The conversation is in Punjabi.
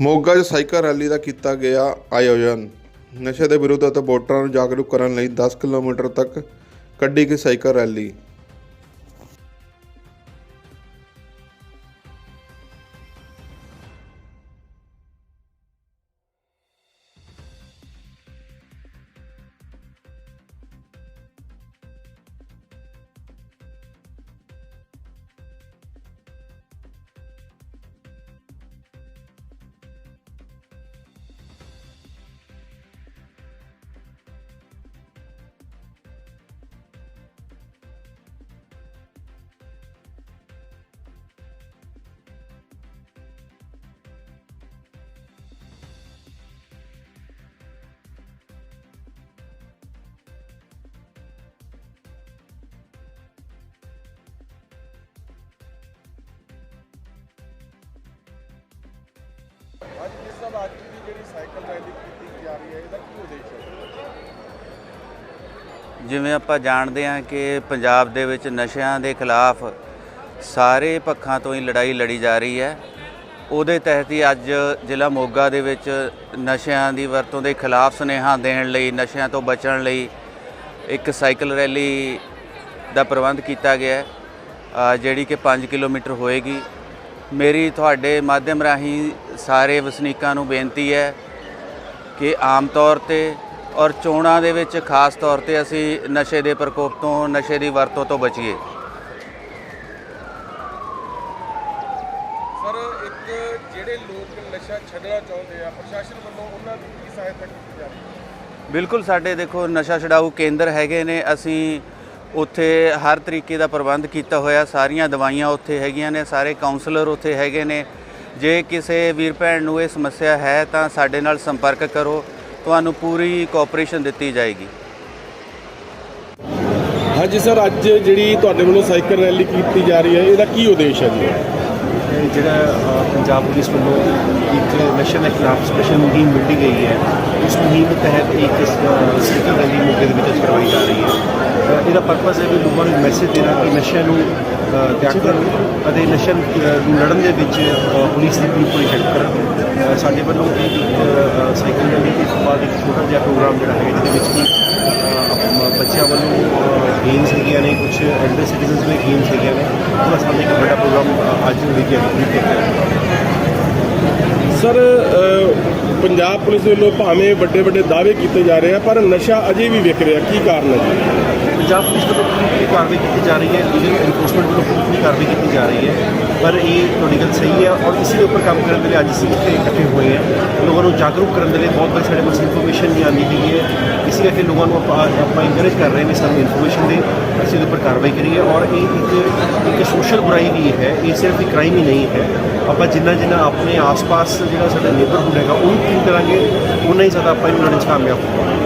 ਮੋਗਾ 'ਚ ਸਾਈਕਲ ਰੈਲੀ ਦਾ ਕੀਤਾ ਗਿਆ ਆਯੋਜਨ। ਨਸ਼ੇ ਦੇ ਵਿਰੁੱਧ ਅਤੇ ਵੋਟਰਾਂ ਨੂੰ ਜਾਗਰੂਕ ਕਰਨ ਲਈ 10 ਕਿਲੋਮੀਟਰ ਤੱਕ ਕੱਢੀ ਗਈ ਸਾਈਕਲ ਰੈਲੀ। ਅੱਜ ਜਿਸ ਸਭ ਅੱਜ ਦੀ ਜਿਹੜੀ ਸਾਈਕਲ ਰੈਲੀ ਕੀਤੀ ਜਾ ਰਹੀ ਹੈ, ਇਹਦਾ ਕੀ ਉਦੇਸ਼ ਹੈ? ਜਿਵੇਂ ਆਪਾਂ ਜਾਣਦੇ ਹਾਂ ਕਿ ਪੰਜਾਬ ਦੇ ਵਿੱਚ ਨਸ਼ਿਆਂ ਦੇ ਖਿਲਾਫ ਸਾਰੇ ਪੱਖਾਂ ਤੋਂ ਹੀ ਲੜਾਈ ਲੜੀ ਜਾ ਰਹੀ ਹੈ। ਉਹਦੇ ਤਹਿਤ ਹੀ ਅੱਜ ਜ਼ਿਲ੍ਹਾ ਮੋਗਾ ਦੇ ਵਿੱਚ ਨਸ਼ਿਆਂ ਦੀ ਵਰਤੋਂ ਦੇ ਖਿਲਾਫ ਸੁਨੇਹਾ ਦੇਣ ਲਈ, ਨਸ਼ਿਆਂ ਤੋਂ ਬਚਣ ਲਈ ਇੱਕ ਸਾਈਕਲ ਰੈਲੀ ਦਾ ਪ੍ਰਬੰਧ ਕੀਤਾ ਗਿਆ ਹੈ। ਜਿਹੜੀ ਕਿ 5 ਕਿਲੋਮੀਟਰ ਹੋਏਗੀ ਮੇਰੀ ਤੁਹਾਡੇ ਮਾਧਿਅਮ ਰਾਹੀਂ ਸਾਰੇ ਵਸਨੀਕਾਂ ਨੂੰ ਬੇਨਤੀ ਹੈ ਕਿ ਆਮ ਤੌਰ ਤੇ ਔਰ ਚੋਣਾਂ ਦੇ ਵਿੱਚ ਖਾਸ ਤੌਰ ਤੇ ਅਸੀਂ ਨਸ਼ੇ ਦੇ ਪ੍ਰਕੋਪ ਤੋਂ ਨਸ਼ੇ ਦੀ ਵਰਤੋਂ ਤੋਂ ਬਚੀਏ। ਸਰ ਇੱਕ ਜਿਹੜੇ ਲੋਕ ਨਸ਼ਾ ਛੱਡਣਾ ਚਾਹੁੰਦੇ ਆ ਪ੍ਰਸ਼ਾਸਨ ਵੱਲੋਂ ਉਹਨਾਂ ਦੀ ਕੀ ਸਹਾਇਤਾ ਕੀਤੀ ਜਾ ਰਹੀ ਹੈ? ਬਿਲਕੁਲ ਸਾਡੇ ਦੇਖੋ ਨਸ਼ਾ ਛਡਾਊ ਕੇਂਦਰ ਹੈਗੇ ਨੇ ਅਸੀਂ ਉੱਥੇ ਹਰ ਤਰੀਕੇ ਦਾ ਪ੍ਰਬੰਧ ਕੀਤਾ ਹੋਇਆ, ਸਾਰੀਆਂ ਦਵਾਈਆਂ ਉੱਥੇ ਹੈਗੀਆਂ ਨੇ, ਸਾਰੇ ਕਾਉਂਸਲਰ ਉੱਥੇ ਹੈਗੇ ਨੇ। ਜੇ ਕਿਸੇ ਵੀਰ ਭੈਣ ਨੂੰ ਇਹ ਸਮੱਸਿਆ ਹੈ, ਤਾਂ ਸਾਡੇ ਨਾਲ ਸੰਪਰਕ ਕਰੋ, ਤੁਹਾਨੂੰ ਪੂਰੀ ਕੋਆਪਰੇਸ਼ਨ ਦਿੱਤੀ ਜਾਏਗੀ। ਹਾਂਜੀ ਸਰ, ਅੱਜ ਜਿਹੜੀ ਤੁਹਾਡੇ ਵੱਲੋਂ ਸਾਈਕਲ ਰੈਲੀ ਕੀਤੀ ਜਾ ਰਹੀ ਹੈ, ਇਹਦਾ ਕੀ ਉਦੇਸ਼ ਹੈ ਜੀ? ਜਿਹੜਾ ਪੰਜਾਬ ਪੁਲਿਸ ਵੱਲੋਂ ਇੱਕ ਨਸ਼ੇ ਦੇ ਖਿਲਾਫ ਸਪੈਸ਼ਲ ਮੁਹਿੰਮ ਵਿੱਢੀ ਗਈ ਹੈ। ਉਸ ਮੁਹਿੰਮ ਤਹਿਤ ਇੱਕ ਸਾਈਕਲ ਰੈਲੀ ਮੌਕੇ ਦੇ ਵਿੱਚ ਕਰਵਾਈ ਜਾ ਰਹੀ ਹੈ। ਇਹਦਾ ਪਰਪਸ ਹੈ ਵੀ ਲੋਕਾਂ ਨੂੰ ਮੈਸੇਜ ਦੇਣਾ ਕਿ ਨਸ਼ੇ ਨੂੰ ਅ, ਤਿਆਗ ਕਰਨ ਅਤੇ ਨਸ਼ੇ ਨੂੰ ਲੜਨ ਦੇ ਵਿੱਚ ਪੁਲਿਸ ਦੀ ਪੂਰੀ ਪੂਰੀ ਹੈਲਪ ਕਰਨ ਸਾਡੇ ਵੱਲੋਂ ਇੱਕ ਸਾਈਕਲ ਰੈਲੀ ਇਸ ਤੋਂ ਬਾਅਦ ਇੱਕ ਛੋਟਾ ਜਿਹਾ ਪ੍ਰੋਗਰਾਮ ਜਿਹੜਾ ਹੈ ਜਿਹਦੇ ਵਿੱਚ ਕਿ ਬੱਚਿਆਂ ਵੱਲੋਂ ਗੇਮਸ ਹੈਗੀਆਂ ਨੇ ਕੁਝ ਐਲਡਰ ਸਿਟੀਜ਼ਨਸ ਵੀ ਗੇਮਸ ਹੈਗੀਆਂ ਨੇ। ਉਹਦਾ ਸਾਹਮਣੇ ਇੱਕ ਵੱਡਾ ਪ੍ਰੋਗਰਾਮ ਅੱਜ ਹੋਈ ਗਿਆ ਸਰ ਪੰਜਾਬ ਪੁਲਿਸ ਵੱਲੋਂ ਭਾਵੇਂ ਵੱਡੇ ਵੱਡੇ ਦਾਅਵੇ ਕੀਤੇ ਜਾ ਰਹੇ ਆ ਪਰ ਨਸ਼ਾ ਅਜੇ ਵੀ ਵਿਕ ਰਿਹਾ। ਕੀ ਕਾਰਨ ਹੈ ਜੀ? ਪੰਜਾਬ ਪੁਲਿਸ ਵੱਲੋਂ ਪੂਰੀ ਕਾਰਵਾਈ ਕੀਤੀ ਜਾ ਰਹੀ ਹੈ। ਲੀਗਲ ਐਨਫੋਰਸਮੈਂਟ ਵੱਲੋਂ ਪੂਰੀ ਕਾਰਵਾਈ ਕੀਤੀ ਜਾ ਰਹੀ ਹੈ। ਪਰ ਇਹ ਤੁਹਾਡੀ ਗੱਲ ਸਹੀ ਹੈ ਔਰ ਇਸੇ ਦੇ ਉੱਪਰ ਕੰਮ ਕਰਨ ਦੇ ਲਈ ਅੱਜ ਅਸੀਂ ਇੱਥੇ ਇਕੱਠੇ ਹੋਏ ਹਾਂ ਲੋਕਾਂ ਨੂੰ ਜਾਗਰੂਕ ਕਰਨ ਦੇ ਲਈ ਬਹੁਤ ਵਾਰੀ ਸਾਡੇ ਕੋਲ ਇਨਫੋਰਮੇਸ਼ਨ ਨਹੀਂ ਆਉਂਦੀ ਹੈਗੀ ਹੈ। ਇਸੇ ਕਰਕੇ ਲੋਕਾਂ ਨੂੰ ਆਪਾਂ ਆਪਾਂ ਇਨਕਰੇਜ ਕਰ ਰਹੇ ਨੇ ਸਾਨੂੰ ਇਨਫੋਰਮੇਸ਼ਨ ਦੇ। ਅਸੀਂ ਉਹਦੇ ਉੱਪਰ ਕਾਰਵਾਈ ਕਰੀਏ ਔਰ ਇਹ ਇੱਕ ਇੱਕ ਸੋਸ਼ਲ ਬੁਰਾਈ ਵੀ ਹੈ। ਇਹ ਸਿਰਫ ਇੱਕ ਕ੍ਰਾਈਮ ਹੀ ਨਹੀਂ ਹੈ। ਆਪਾਂ ਜਿੰਨਾ ਜਿੰਨਾ ਆਪਣੇ ਆਸ-ਪਾਸ ਜਿਹੜਾ ਸਾਡਾ ਨੇਬਰਹੁੱਡ ਹੈਗਾ, ਉਹਨੂੰ ਠੀਕ ਕਰਾਂਗੇ ਉਨਾ ਹੀ ਜ਼ਿਆਦਾ ਆਪਾਂ ਇਹਨੂੰ ਲੜਨ 'ਚ ਕਾਮਯਾਬ ਹੋਵਾਂਗੇ।